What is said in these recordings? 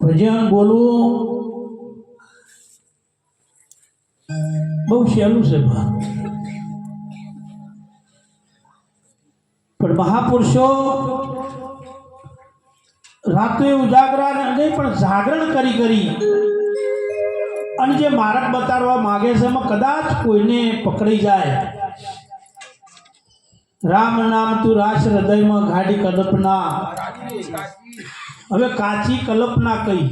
ભજન બોલવું બહુ સહેલું છે પણ મહાપુરુષો રાત્રે ઉજાગરા નહીં પણ જાગરણ કરી કરી અને જે માર્ગ બતાડવા માગે છે એમાં કદાચ કોઈને પકડી જાય. રામ નામ તું રાસ હૃદયમાં ગાડી કલ્પના હવે કાચી કલ્પના કઈ.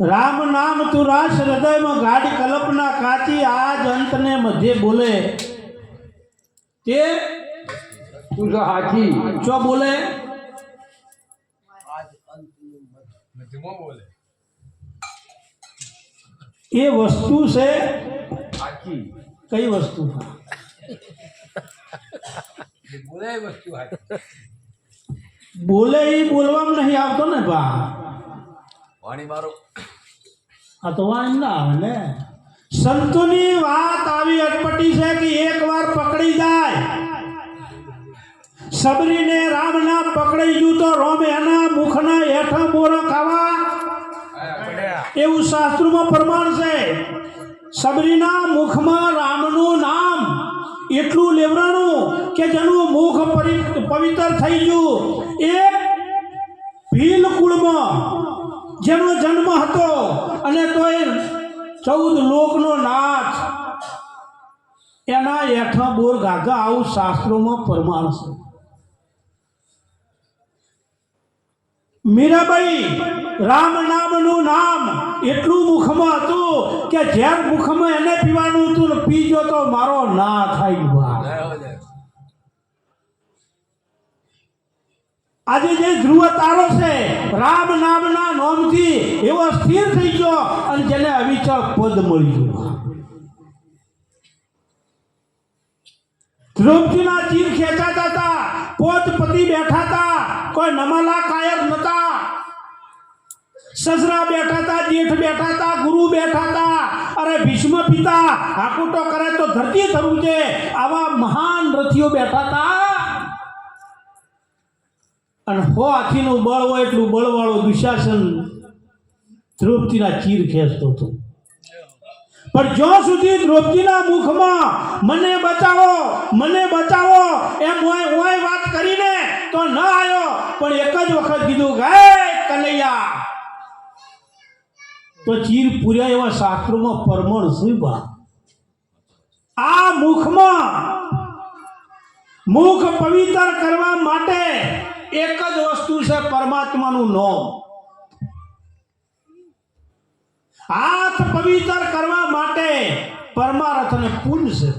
રામ નામ તું રાસ હૃદયમાં ગાડી કલ્પના કાચી આજ અંતને મધ્ય બોલે. તે તું તો હાચી. જો બોલે. એ વસ્તુ છે? હાચી. કઈ વસ્તુ? બોલાય વસ્તુ બોલે એ બોલવામાં નહીં આવતો ને બા વાણી મારો. આ તો વાણી ના આવે ને. સંતોની વાત આવી અટપટી છે કે એકવાર પકડી જાય. સબરીને રામના પકડાઈ ગયું તો રોમ એના મુખના હેઠા બોરો ખાવા. એવું શાસ્ત્રોમાં પ્રમાણ છે. સબરીના મુખમાં રામનું નામ એટલું લેવરાણું કે જેનું મુખ પવિત્ર થઈ ગયું. એ ભીલ કુળમાં જેનો જન્મ હતો અને તો એ ચૌદ લોકનો નાથ. એના હેઠા બોર ગાધા આવું શાસ્ત્રોમાં પ્રમાણ છે. મીરાબાઈ, રામ નામનું નામ એટલું મુખમાં હતું કે ઝેર મુખમાં એને પીવાનું હતું પીજો તો મારો ના થાય આજે જે ધ્રુવ તારો છે, રામ નામના નોમથી એવો સ્થિર થઈ ગયો અને જેને અવિચળ પદ મળી ગયું ધ્રુવજીના ચીર ખેંચાતા હતા. પોતપતિ બેઠા હતા, કોઈ નમાલા કાયર નતા. સસરા બેઠા હતા, જેઠ બેઠા હતા, ગુરુ બેઠા હતા. અરે ભીષ્મ પિતા હાકુટો કરે તો ધરતી થવું છે. આવા મહાન રથીઓ બેઠા હતા. અને હો આખીનું બળ હોય એટલું બળવાળો દુશાસન દ્રૌપદીના ચીર ખેંચતો હતો. પણ જ્યાં સુધી દ્રૌપદીના મુખમાં, મને બચાવો મને બચાવો, એમ હોય હોય વાત પણ એક જ વખત કીધું કે કનૈયા. તો ચીર પૂર્યા એવા શાસ્ત્રોમાં પરમણ શું બા? આ મુખમાં મુખ પવિત્ર કરવા માટે એક જ વસ્તુ છે પરમાત્માનું નામ. હાથ પવિત્ર કરવા માટે પરમાર્થ અને પુણ્ય છે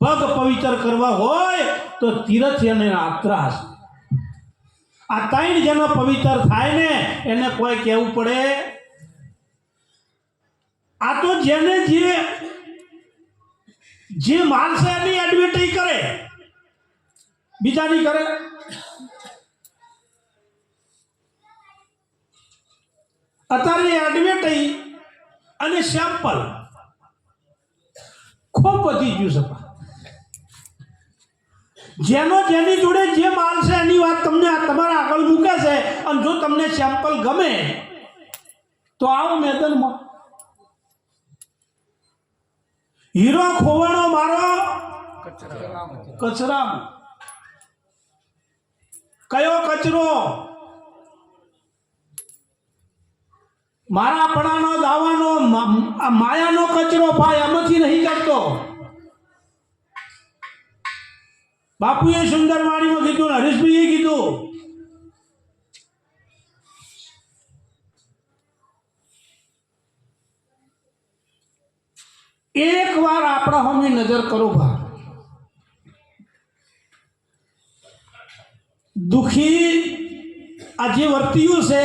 પગ પવિત્ર કરવા હોય તો તીરથ અને આત્રાસ આ ત્રણ જેનો પવિત્ર થાય ને, એને કોઈ કહેવું પડે? આ તો જેને જે જે માણસે એની એડવર્ટાઈઝ કરે. બીજાની કરે. અત્યારે એડવર્ટાઈઝ અને સેમ્પલ ખૂબ વધી ગયું છે. જેનો જેની જોડે જે માલ છે એની વાત તમને તમારા આગળ મૂકે છે અને જો તમને સેમ્પલ ગમે, તો આવો મેદાનમાં. હીરો ખોવાનો મારો કચરામાં. કયો કચરો? મારા પણાનો, દાવાનો માયાનો કચરો ભાઈ એમાંથી નહીં કરતો બાપુએ સુંદર વાણીમાં કીધું હરીશભાઈએ કીધું. એક વાર આપણા હોમી નજર કરો ભા દુખી આ જે વર્તીઓ છે,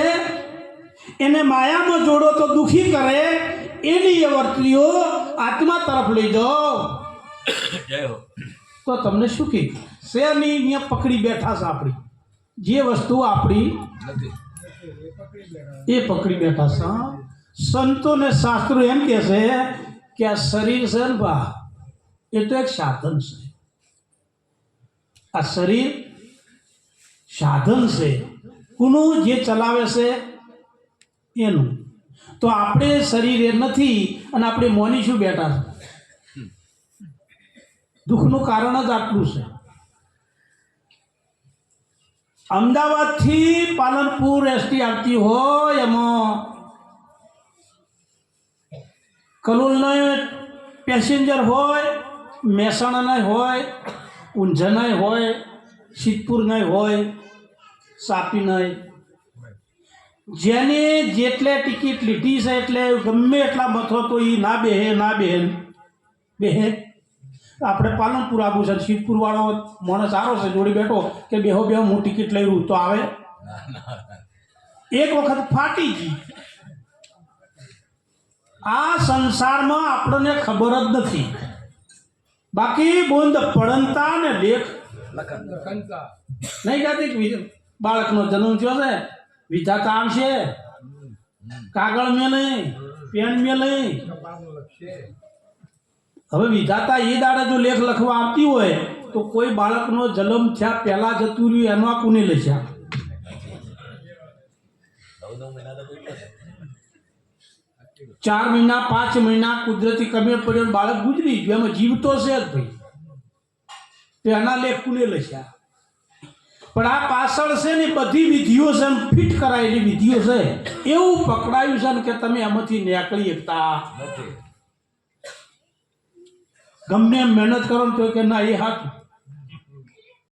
એને માયામાં જોડો તો દુખી કરે, એની એ વર્તીઓ આત્મા તરફ લઈ જાઓ. જય હો. તો તમને શું સુખી શેરની અહીંયા પકડી બેઠા છે આપણી? જે વસ્તુ આપણી એ પકડી બેઠા છે. સંતો ને શાસ્ત્રો એમ કહે છે કે આ શરીર છે ને બા, એ તો એક સાધન છે. આ શરીર સાધન છે. કોનું જે ચલાવે છે એનું. તો આપણે શરીર એ નથી અને આપણે મોની શું બેઠા છે? દુઃખનું કારણ જ આટલું છે. અમદાવાદથી પાલનપુર એસટી આવતી હોય એમાં કલોલનો પેસેન્જર હોય, મહેસાણાના હોય, ઊંઝાના હોય, સિદ્ધપુરના હોય, સાપીના. જેને જેટલે ટિકિટ લીધી છે એટલે ગમે એટલા મથો તો એ ના બેહે ના બેહે બેહે. આપણે પાલનપુર આવું છે. શિવપુર વાળો માણસ સારો છે. જોડી બેઠો કે બેહો બેહો, હું ટિકિટ લઈ રહ્યું તો આવે. એક વખત ફાટી ગઈ. આ સંસારમાં આપણને ખબર જ નથી. બાકી બોંદ પડંતા ને લેખ. નહીં કહેતી બાળકનો જન્મ થયો છે. વિધાતા આવશે. કાગળ મેં નહીં. પેન મેં નહીં. હવે વિધાતા એ દાડે જો લેખ લખવા આવતી હોય, તો કોઈ બાળકનો જન્મ થયા પહેલા જતું રહ્યું એનો આ કોને નથી ચાર મહિના, પાંચ મહિના કુદરતી કમે પડ્યો બાળક ગુજરી ગયું. એમાં જીવતો છે જ ભાઈ. તો એના લેખ કોને લખ્યા પણ આ પાછળ છે ને બધી વિધિઓ છે ફિટ કરાયેલી વિધિઓ છે. એવું પકડાયું છે ને કે તમે એમાંથી નીકળી શકતા? નથી ગમે મહેનત કરો ને તો કે ના એ હાથ